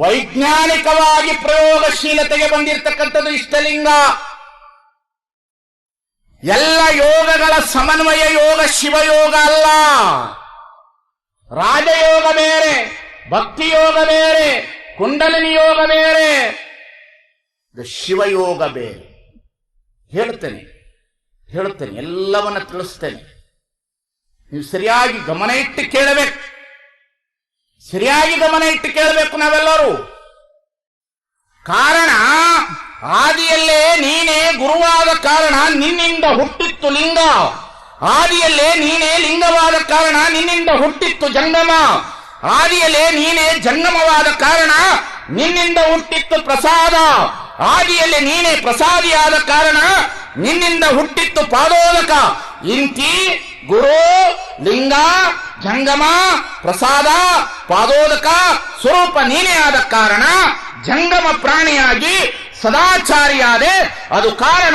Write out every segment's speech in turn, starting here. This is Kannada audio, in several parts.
ವೈಜ್ಞಾನಿಕವಾಗಿ ಪ್ರಯೋಗಶೀಲತೆಗೆ ಬಂದಿರತಕ್ಕಂಥದ್ದು ಇಷ್ಟಲಿಂಗ. ಎಲ್ಲ ಯೋಗಗಳ ಸಮನ್ವಯ ಯೋಗ ಶಿವಯೋಗ ಅಲ್ಲ. ರಾಜಯೋಗ ಬೇರೆ ಭಕ್ತಿ ಯೋಗ ಬೇರೆ, ಕುಂಡಲಿನಿ ಯೋಗ ಬೇರೆ. ಶಿವಯೋಗ ಬೇರೆ. ಹೇಳ್ತೇನೆ ಹೇಳ್ತೇನೆ, ಎಲ್ಲವನ್ನ ತಿಳಿಸ್ತೇನೆ. ನೀವು ಸರಿಯಾಗಿ ಗಮನ ಇಟ್ಟು ಕೇಳಬೇಕು. ಸರಿಯಾಗಿ ಗಮನ ಇಟ್ಟು ಕೇಳಬೇಕು ನಾವೆಲ್ಲರೂ. ಕಾರಣ ಆದಿಯಲ್ಲೇ ನೀನೇ ಗುರುವಾದ ಕಾರಣ ನಿನ್ನಿಂದ ಹುಟ್ಟಿತ್ತು ಲಿಂಗ. ಆದಿಯಲ್ಲೇ ನೀನೇ ಲಿಂಗವಾದ ಕಾರಣ ನಿನ್ನಿಂದ ಹುಟ್ಟಿತ್ತು ಜಂಗಮ ಆದಿಯಲ್ಲೇ ನೀನೇ ಜಂಗಮವಾದ ಕಾರಣ ನಿನ್ನಿಂದ ಹುಟ್ಟಿತ್ತು ಪ್ರಸಾದ. ಆದಿಯಲ್ಲಿ ನೀನೇ ಪ್ರಸಾದಿಯಾದ ಕಾರಣ ನಿನ್ನಿಂದ ಹುಟ್ಟಿತ್ತು ಪಾದೋದಕ. ಇಂತಿ, ಗುರು, ಲಿಂಗ, ಜಂಗಮ, ಪ್ರಸಾದ, ಪಾದೋದಕ, ಸ್ವರೂಪ ನೀನೇ ಆದ ಕಾರಣ ಜಂಗಮ ಪ್ರಾಣಿಯಾಗಿ ಸದಾಚಾರಿಯಾದೆ, ಅದು ಕಾರಣ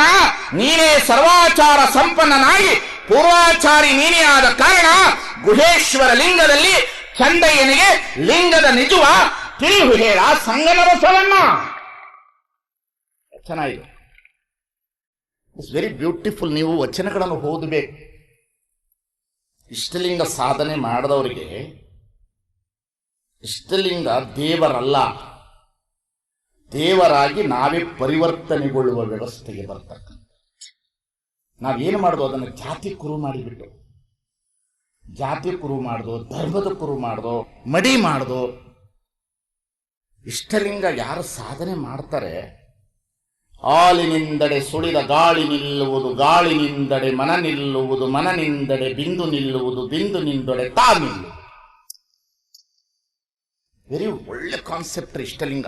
ನೀನೇ ಸರ್ವಾಚಾರ ಸಂಪನ್ನನಾಗಿ ಪೂರ್ವಾಚಾರಿ ನೀನೇ ಆದ ಕಾರಣ ಗುಹೇಶ್ವರ ಲಿಂಗದಲ್ಲಿ ಚಂದಯ್ಯನಿಗೆ ಲಿಂಗದ ನಿಜವ ತಿಳಿವು ಹೇಳ ಸಂಗಮ ರಸವನ್ನ ಚೆನ್ನಾಗಿದೆ. ಇಟ್ಸ್ ವೆರಿ ಬ್ಯೂಟಿಫುಲ್ ನೀವು ವಚನಗಳನ್ನು ಓದಬೇಕು. ಇಷ್ಟಲಿಂಗ ಸಾಧನೆ ಮಾಡಿದವರಿಗೆ ಇಷ್ಟಲಿಂಗ ದೇವರಲ್ಲ. ದೇವರಾಗಿ ನಾವೇ ಪರಿವರ್ತನೆಗೊಳ್ಳುವ ವ್ಯವಸ್ಥೆಗೆ ಬರ್ತಕ್ಕಂಥ ನಾವೇನು ಮಾಡೋದು? ಅದನ್ನು ಜಾತಿ ಕುರು ಮಾಡಿಬಿಟ್ಟು. ಜಾತಿ ಕುರು ಮಾಡ್ದು, ಧರ್ಮದ ಕುರು ಮಾಡ್ದು, ಮಡಿ ಮಾಡ್ದು. ಇಷ್ಟಲಿಂಗ ಯಾರು ಸಾಧನೆ ಮಾಡ್ತಾರೆ? ಆಲಿನಿಂದಡೆ ಸುಳಿದ ಗಾಳಿ ನಿಲ್ಲುವುದು ಗಾಳಿನಿಂದಡೆ ಮನ ನಿಲ್ಲುವುದು ಮನನಿಂದಡೆ ಬಿಂದು ನಿಲ್ಲುವುದು, ಬಿಂದು ನಿಂದಡೆ ತಾ ನಿಲ್ಲುವುದು. ವೆರಿ ಒಳ್ಳೆ ಕಾನ್ಸೆಪ್ಟ್ ಇಷ್ಟಲಿಂಗ.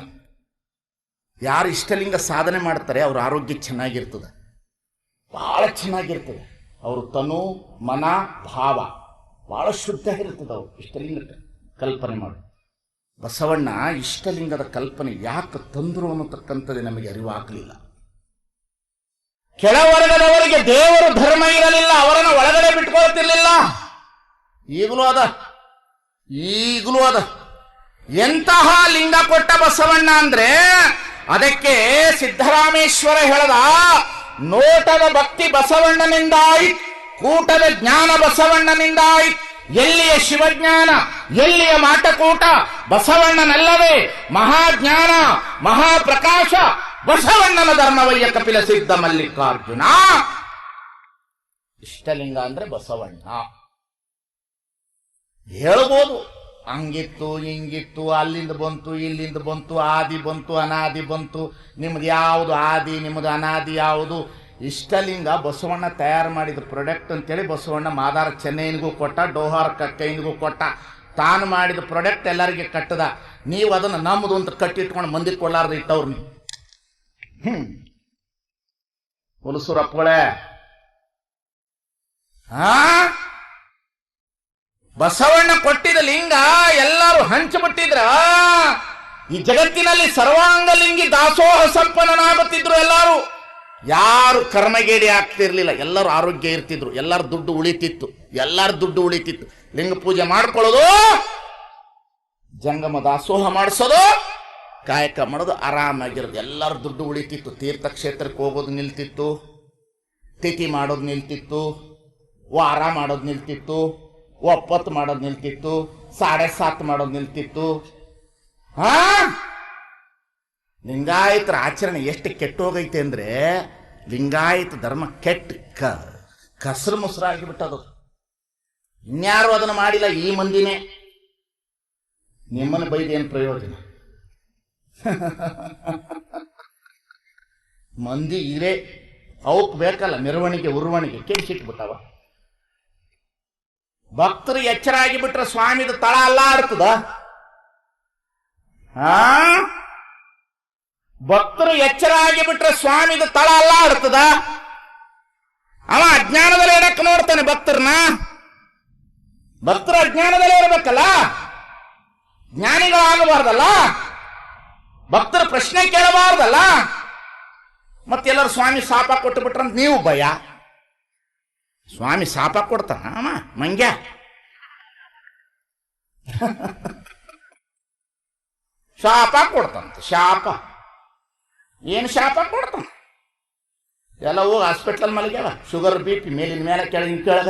ಯಾರು ಇಷ್ಟಲಿಂಗ ಸಾಧನೆ ಮಾಡ್ತಾರೆ ಅವ್ರ ಆರೋಗ್ಯ ಚೆನ್ನಾಗಿರ್ತದೆ. ಬಹಳ ಚೆನ್ನಾಗಿರ್ತದೆ. ಅವರು ತನು ಮನ ಭಾವ ಬಹಳ ಶುದ್ಧ ಇರ್ತದೆ ಅವ್ರು ಇಷ್ಟಲಿಂಗ ಕಲ್ಪನೆ ಮಾಡಿ ಬಸವಣ್ಣ ಇಷ್ಟಲಿಂಗದ ಕಲ್ಪನೆ ಯಾಕೆ ತಂದರು ಅನ್ನತಕ್ಕಂಥದ್ದು ನಮಗೆ ಅರಿವಾಗಲಿಲ್ಲ. ಕೆಳವರ್ಗದವರಿಗೆ ದೇವರು ಧರ್ಮ ಇರಲಿಲ್ಲ, ಅವರನ್ನು ಒಳಗಡೆ ಬಿಟ್ಕೊಳ್ತಿರ್ಲಿಲ್ಲ. ಈಗಲೂ ಅದ. ಈಗಲೂ ಅದ. ಎಂತಹ ಲಿಂಗ ಕೊಟ್ಟ ಬಸವಣ್ಣ ಅಂದ್ರೆ ಅದಕ್ಕೆ ಸಿದ್ದರಾಮೇಶ್ವರ ಹೇಳದ, ನೋಟದ ಭಕ್ತಿ ಬಸವಣ್ಣನಿಂದಾಯಿತ್, ಕೂಟದ ಜ್ಞಾನ ಬಸವಣ್ಣನಿಂದಾಯಿತ್. ಎಲ್ಲಿಯ ಶಿವಜ್ಞಾನ, ಎಲ್ಲಿಯ ಮಾಟಕೂಟ ಬಸವಣ್ಣನಲ್ಲವೇ ಮಹಾಜ್ಞಾನ, ಮಹಾಪ್ರಕಾಶ ಬಸವಣ್ಣನ ಧರ್ಮವಯ್ಯ ಕಪಿಲ ಸಿದ್ಧ ಮಲ್ಲಿಕಾರ್ಜುನ. ಇಷ್ಟಲಿಂಗ ಅಂದ್ರೆ ಬಸವಣ್ಣ. ಹೇಳ್ಬೋದು. ಹಂಗಿತ್ತು, ಹಿಂಗಿತ್ತು, ಅಲ್ಲಿಂದ ಬಂತು, ಇಲ್ಲಿಂದ ಬಂತು, ಆದಿ ಬಂತು, ಅನಾದಿ ಬಂತು. ನಿಮ್ದು ಯಾವುದು ಆದಿ, ನಿಮ್ದು ಅನಾದಿ ಯಾವುದು? ಇಷ್ಟಲಿಂಗ ಬಸವಣ್ಣ ತಯಾರು ಮಾಡಿದ ಪ್ರಾಡಕ್ಟ್ ಅಂತೇಳಿ ಬಸವಣ್ಣ ಮಾದಾರ ಚೆನ್ನೈನಿಗೂ ಕೊಟ್ಟ, ಡೋಹಾರ್ ಕಕ್ಕೈನಿಗೂ ಕೊಟ್ಟ. ತಾನು ಮಾಡಿದ ಪ್ರಾಡಕ್ಟ್ ಎಲ್ಲರಿಗೆ ಕಟ್ಟದ. ನೀವು ಅದನ್ನು ನಮ್ಮದು ಅಂತ ಕಟ್ಟಿಟ್ಕೊಂಡು ಮಂದಿ ಕೊಡ್ಲಾರ್ದು ಇಟ್ಟವ್ರು ಹುಲಸೂರಪ್ಪಗಳೇ. ಆ? ಬಸವಣ್ಣ ಕೊಟ್ಟಿದ ಲಿಂಗ ಎಲ್ಲರೂ ಹಂಚಿಬಿಟ್ಟಿದ್ರ ಈ ಜಗತ್ತಿನಲ್ಲಿ ಸರ್ವಾಂಗ ಲಿಂಗಿ ದಾಸೋಹ ಸಂಪನ್ನನಾಗುತ್ತಿದ್ರು ಎಲ್ಲರೂ. ಯಾರು ಕರ್ಮಗೇಡಿ ಆಗ್ತಿರ್ಲಿಲ್ಲ, ಎಲ್ಲರೂ ಆರೋಗ್ಯ ಇರ್ತಿದ್ರು, ಎಲ್ಲರ ದುಡ್ಡು ಉಳಿತಿತ್ತು, ಎಲ್ಲರ ದುಡ್ಡು ಉಳಿತಿತ್ತು. ಲಿಂಗ ಪೂಜೆ ಮಾಡ್ಕೊಳ್ಳೋದು, ಜಂಗಮ ದಾಸೋಹ ಮಾಡಿಸೋದು ಕಾಯಕ ಮಾಡೋದು ಆರಾಮಾಗಿರೋದು ಎಲ್ಲರ ದುಡ್ಡು ಉಳಿತಿತ್ತು. ತೀರ್ಥಕ್ಷೇತ್ರಕ್ಕೆ ಹೋಗೋದು ನಿಲ್ತಿತ್ತು. ತಿಥಿ ಮಾಡೋದು ನಿಲ್ತಿತ್ತು. ವಾರ ಮಾಡೋದು ನಿಲ್ತಿತ್ತು. ಒಪ್ಪತ್ತು ಮಾಡೋದು ನಿಲ್ತಿತ್ತು. ಸಾಡೆ ಸಾತ್ ಮಾಡೋದು ನಿಲ್ತಿತ್ತು. ಹಾ? ಲಿಂಗಾಯತರ ಆಚರಣೆ ಎಷ್ಟು ಕೆಟ್ಟೋಗೈತೆ ಅಂದರೆ ಲಿಂಗಾಯತ ಧರ್ಮ ಕೆಟ್ಟ. ಕ, ಕಸರು ಮುಸರಾಗಿ ಬಿಟ್ಟದು ಇನ್ಯಾರು ಅದನ್ನು ಮಾಡಿಲ್ಲ ಈ ಮಂದಿನೇ. ನಿಮ್ಮನ್ನು ಬೈದೇನು ಪ್ರಯೋಜನ? ಮಂದಿ ಇರೇ, ಅವಕ್ ಬೇಕಲ್ಲ, ಮೆರವಣಿಗೆ, ಉರ್ವಣಿಗೆ ಕೆಡಿಸಿಟ್ಬಿಟ್ಟವ ಭಕ್ತರು ಎಚ್ಚರ ಆಗಿಬಿಟ್ರೆ ಸ್ವಾಮಿದು ತಳ ಅಲ್ಲಾಡ್ತದ? ಹಾ? ಭಕ್ತರು ಎಚ್ಚರ ಆಗಿಬಿಟ್ರೆ ಸ್ವಾಮಿದು ತಳ ಅಲ್ಲಾಡ್ತದ? ಅವ ಅಜ್ಞಾನದಲ್ಲಿ ಇಡಕ್ಕೆ ನೋಡ್ತಾನೆ ಭಕ್ತರನ್ನ ಭಕ್ತರು ಅಜ್ಞಾನದಲ್ಲಿ ಇರಬೇಕಲ್ಲ? ಜ್ಞಾನಿಗಳಾಗಬಾರ್ದಲ್ಲ? ಭಕ್ತರ ಪ್ರಶ್ನೆ ಕೇಳಬಾರ್ದಲ್ಲ? ಮತ್ತೆಲ್ಲರೂ ಸ್ವಾಮಿ ಶಾಪ ಕೊಟ್ಟು ಅಂತ ನೀವು ಭಯ? ಸ್ವಾಮಿ ಶಾಪ ಕೊಡ್ತಾನ? ಮಂಗ್ಯ. ಶಾಪ ಕೊಡ್ತಂತೆ, ಶಾಪ. ಏನು ಶಾಪ ಕೊಡ್ತಾನ? ಎಲ್ಲ ಹೋಗಿ ಹಾಸ್ಪಿಟ್ಲಲ್ಲಿ ಮಲಗ್ಯಾವ. ಶುಗರ್ ಬಿ ಪಿ ಮೇಲಿನ ಮೇಲೆ ಕೆಳಗಿನ ಕೆಳಗ.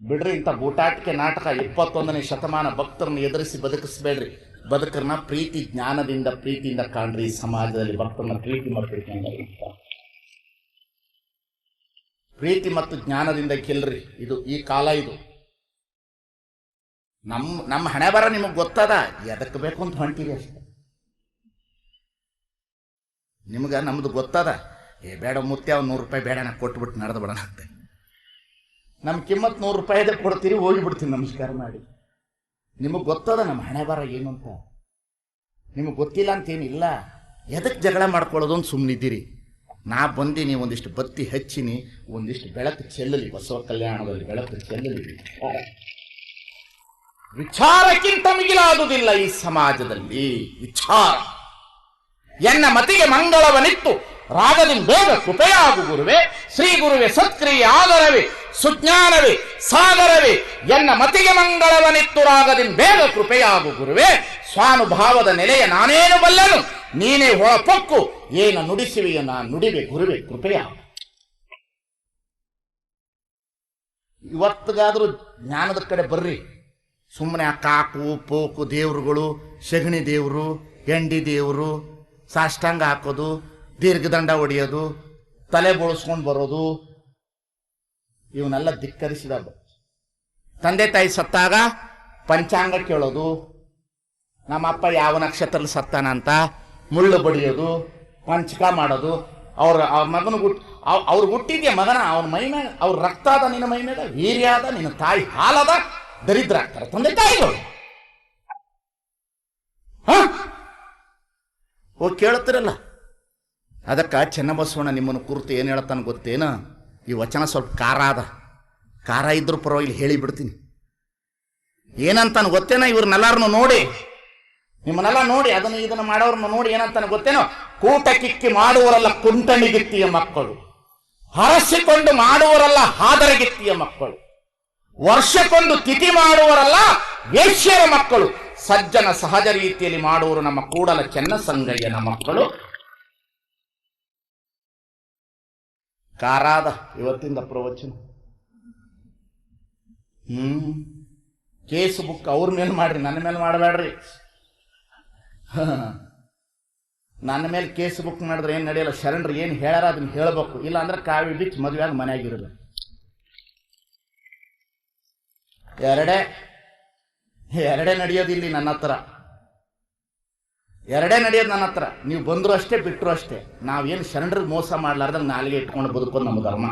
ಬಿಡ್ರಿ ಇಂಥ ಗೂಟಾಟಿಕೆ ನಾಟಕ ಇಪ್ಪತ್ತೊಂದನೇ ಶತಮಾನ ಭಕ್ತರನ್ನ ಎದುರಿಸಿ ಬದುಕಿಸ್ಬೇಡ್ರಿ. ಬದುಕರನ್ನ ಪ್ರೀತಿ ಜ್ಞಾನದಿಂದ, ಪ್ರೀತಿಯಿಂದ ಕಾಣ್ರಿ. ಸಮಾಜದಲ್ಲಿ ಭಕ್ತರನ್ನ ಪ್ರೀತಿ ಮಾಡ್ಬೇಕು ಪ್ರೀತಿ ಮತ್ತು ಜ್ಞಾನದಿಂದ ಗೆಲ್ರಿ. ಇದು ಈ ಕಾಲ ಇದು. ನಮ್ಮ ನಮ್ಮ ಹಣೆ ಬರ ನಿಮಗೆ ಗೊತ್ತದ? ಎದಕ್ಕೆ ಬೇಕು ಅಂತ ಹೊಂಟಿರಿ ಅಷ್ಟೆ. ನಿಮ್ಗೆ ನಮ್ದು ಗೊತ್ತದ? ಏ ಬೇಡ ಮುತ್ತೆ ಅವ್ನು ನೂರು ರೂಪಾಯಿ ಬೇಡ, ನಾ ಕೊಟ್ಬಿಟ್ಟು ನಡೆದು ಬಿಡೋಣ ನಮ್ಮ ಕಿಮ್ಮತ್ ನೂರು ರೂಪಾಯಿದೇ ಕೊಡ್ತೀರಿ, ಹೋಗಿಬಿಡ್ತೀನಿ. ನಮಸ್ಕಾರ ಮಾಡಿ. ನಿಮಗೆ ಗೊತ್ತದ ನಮ್ಮ ಹಣೆ ಬರ ಏನು ಅಂತ? ನಿಮಗೆ ಗೊತ್ತಿಲ್ಲ ಅಂತೇನಿಲ್ಲ ಎದಕ್ಕೆ ಜಗಳ ಮಾಡ್ಕೊಳ್ಳೋದು ಅಂತ ಸುಮ್ಮನಿದ್ದೀರಿ ನಾ ಬಂದೀನಿ, ಒಂದಿಷ್ಟು ಬತ್ತಿ ಹಚ್ಚಿನಿ, ಒಂದಿಷ್ಟು ಬೆಳಕು ಚೆಲ್ಲಲಿ, ಬಸವ ಕಲ್ಯಾಣದಲ್ಲಿ ಬೆಳಕು ಚೆಲ್ಲಲಿ. ವಿಚಾರಕ್ಕಿಂತ ಮಿಗಿಲಾದುದಿಲ್ಲ ಈ ಸಮಾಜದಲ್ಲಿ. ವಿಚಾರ. ಎನ್ನ ಮತಿಗೆ ಮಂಗಳವನಿತ್ತು ರಾಗದಿಂದ ಬೇಗ ಕೃಪೆಯಾಗು ಗುರುವೆ, ಶ್ರೀ ಗುರುವೆ ಸತ್ಕ್ರಿಯೆ ಆದರವೇ. ಸುಜ್ಞಾನವೇ, ಸಾಗರವೇ, ಎನ್ನ ಮತಿಗೆ ಮಂಗಳವನಿತ್ತು ರಾಗದಿಂದ ಬೇಗ ಕೃಪೆಯಾಗು ಗುರುವೆ. ಸ್ವಾನುಭಾವದ ನೆಲೆಯ ನಾನೇನು ಬಲ್ಲನು? ನೀನೇ ಹೊಳಪೊಕ್ಕು ಏನು ನುಡಿಸುವೆಯ ನಾ ನುಡಿವೆ ಗುರುವೆ ಕೃಪೆಯಾಗು ಇವತ್ತಿಗಾದ್ರೂ ಜ್ಞಾನದ ಕಡೆ ಬರ್ರಿ. ಸುಮ್ಮನೆ ಆ ಕಾಕು, ಪೋಕು ದೇವ್ರುಗಳು ಶಗಣಿ ದೇವರು ಎಂಡಿ ದೇವರು, ಸಾಷ್ಟಾಂಗ ಹಾಕೋದು, ದೀರ್ಘದಂಡ ಹೊಡೆಯೋದು ತಲೆ ಬೋಳಿಸ್ಕೊಂಡು ಬರೋದು ಇವನ್ನೆಲ್ಲ ಧಿಕ್ಕರಿಸಿದ ತಂದೆ ತಾಯಿ ಸತ್ತಾಗ ಪಂಚಾಂಗ ಕೇಳೋದು ನಮ್ಮಪ್ಪ ಯಾವ ನಕ್ಷತ್ರದಲ್ಲಿ ಸತ್ತಾನ ಅಂತ ಮುಳ್ಳು ಬಡಿಯೋದು, ಪಂಚಕ ಮಾಡೋದು, ಅವ್ರ ಅವ್ರ ಮಗನ ಹುಟ್ ಅವ್ರು ಹುಟ್ಟಿದ್ಯ ಮಗನ? ಅವನ ಮೈ ಮೇಲೆ ಅವ್ರ ರಕ್ತ ಅದ ನಿನ್ನ ಮೈ ಮೇಲೆ ವೀರ್ಯ ಅದ, ನಿನ್ನ ತಾಯಿ ಹಾಲದ ದರಿದ್ರ ಆಗ್ತಾರೆ ತಂದೆ ತಾಯಿಗಳು. ಹೋಗಿ ಕೇಳ್ತಿರಲ್ಲ. ಅದಕ್ಕೆ ಚೆನ್ನಬಸವಣ್ಣ ನಿಮ್ಮನ್ನು ಕುರಿತು ಏನು ಹೇಳ್ತಾನೆ ಗೊತ್ತೇನ? ಈ ವಚನ ಸ್ವಲ್ಪ ಖಾರ ಅದ ಖಾರ ಇದ್ರೂ ಪರವಾಗಿಲ್ಲ ಹೇಳಿಬಿಡ್ತೀನಿ ಏನಂತಾನೆ ಗೊತ್ತೇನ ಇವ್ರನ್ನೆಲ್ಲಾರನ್ನು ನೋಡಿ. ನಿಮ್ಮನ್ನೆಲ್ಲ ನೋಡಿ, ಅದನ್ನು ಇದನ್ನು ಮಾಡೋರನ್ನ ನೋಡಿ ಏನಂತಾನೆ ಗೊತ್ತೇನೋ? ಕೂಟ ಕಿಕ್ಕಿ ಮಾಡುವರಲ್ಲ ಕುಂಟಣಿಗಿತ್ತಿಯ ಮಕ್ಕಳು. ಹರಸಿಕೊಂಡು ಮಾಡುವರಲ್ಲ ಹಾದರಗಿತ್ತಿಯ ಮಕ್ಕಳು. ವರ್ಷಕ್ಕೊಂದು ತಿಥಿ ಮಾಡುವರಲ್ಲ ವೇಶ್ಯರ ಮಕ್ಕಳು. ಸಜ್ಜನ ಸಹಜ ರೀತಿಯಲ್ಲಿ ಮಾಡುವರು ನಮ್ಮ ಕೂಡಲ ಚೆನ್ನ ಸಂಗಯ್ಯನ ಮಕ್ಕಳು. ಕಾರಾದ ಇವತ್ತಿಂದ ಪ್ರವಚನ. ಹ್ಮ್. ಕೇಸ್ ಬುಕ್ ಅವ್ರ ಮೇಲೆ ಮಾಡ್ರಿ ನನ್ನ ಮೇಲೆ ಮಾಡಬೇಡ್ರಿ ನನ್ನ ಮೇಲೆ ಕೇಸ್ ಬುಕ್ ಮಾಡಿದ್ರೆ ಏನು ನಡೆಯಲ್ಲ? ಶರಣರು ಏನು ಹೇಳ್ಯಾರ ಅದನ್ನ ಹೇಳಬೇಕು. ಇಲ್ಲ ಅಂದ್ರೆ ಕಾವಿ ಬಿಚ್ಚಿ ಮದುವೆಯಾಗಿ ಮನೆಯಾಗಿರಲ್ಲ ಎರಡೇ ಎರಡೇ ನಡೆಯೋದಿಲ್ಲ ನನ್ನ ಹತ್ರ ಎರಡೇ ನಡೆಯೋದು ನನ್ನ ಹತ್ರ. ನೀವು ಬಂದರೂ ಅಷ್ಟೇ ಬಿಟ್ಟರು ಅಷ್ಟೇ. ನಾವೇನು ಶರಣರು ಮೋಸ ಮಾಡಲಾರ್ದಂಗೆ ನಾಲಿಗೆ ಇಟ್ಕೊಂಡು ಬದುಕೋದು ನಮ್ಮ ಧರ್ಮ.